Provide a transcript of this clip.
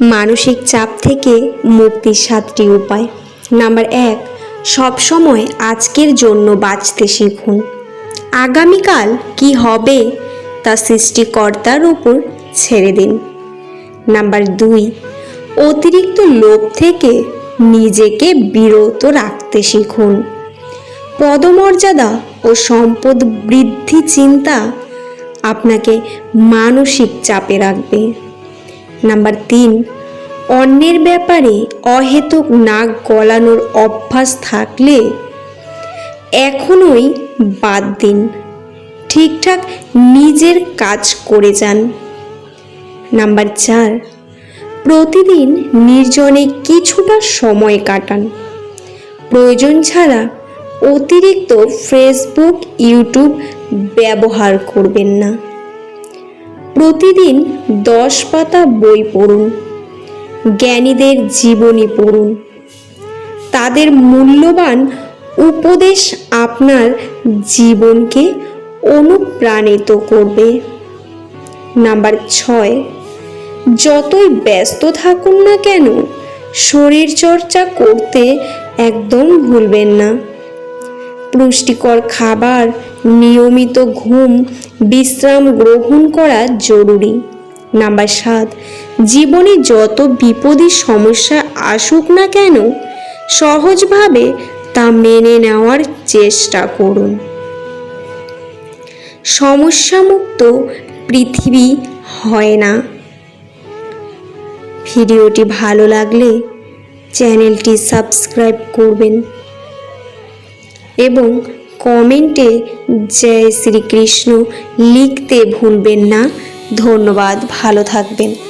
মানসিক চাপ থেকে মুক্তির সাতটি উপায়। নাম্বার এক, সবসময় আজকের জন্য বাঁচতে শিখুন। আগামীকাল কি হবে তা সৃষ্টিকর্তার ওপর ছেড়ে দিন। নাম্বার দুই, অতিরিক্ত লোভ থেকে নিজেকে বিরত রাখতে শিখুন। পদমর্যাদা ও সম্পদ বৃদ্ধি চিন্তা আপনাকে মানসিক চাপে রাখবে। নাম্বার তিন, অন্যের ব্যাপারে অহেতুক নাক গলানোর অভ্যাস থাকলে এখনই বাদ দিন। ঠিকঠাক নিজের কাজ করে যান। নাম্বার চার, প্রতিদিন নির্জনে কিছুটা সময় কাটান। প্রয়োজন ছাড়া অতিরিক্ত ফেসবুক ইউটিউব ব্যবহার করবেন না। প্রতিদিন দশ পাতা বই পড়ুন। জ্ঞানীদের জীবনী পড়ুন। তাদের মূল্যবান উপদেশ আপনার জীবনকে অনুপ্রাণিত করবে। নাম্বার ছয়, যতই ব্যস্ত থাকুন না কেন শরীর চর্চা করতে একদম ভুলবেন না। পুষ্টিকর খাবার, নিয়মিত ঘুম, বিশ্রাম গ্রহণ করা জরুরি। নাম্বার সাত, জীবনে যত বিপদী সমস্যা আসুক না কেন, সহজভাবে তা মেনে নেওয়ার চেষ্টা করুন। সমস্যামুক্ত পৃথিবী হয় না। ভিডিওটি ভালো লাগলে চ্যানেলটি সাবস্ক্রাইব করবেন। এবং কমেন্টে জয় শ্রীকৃষ্ণ লিখতে ভুলবেন না। ধন্যবাদ ভালো থাকবেন।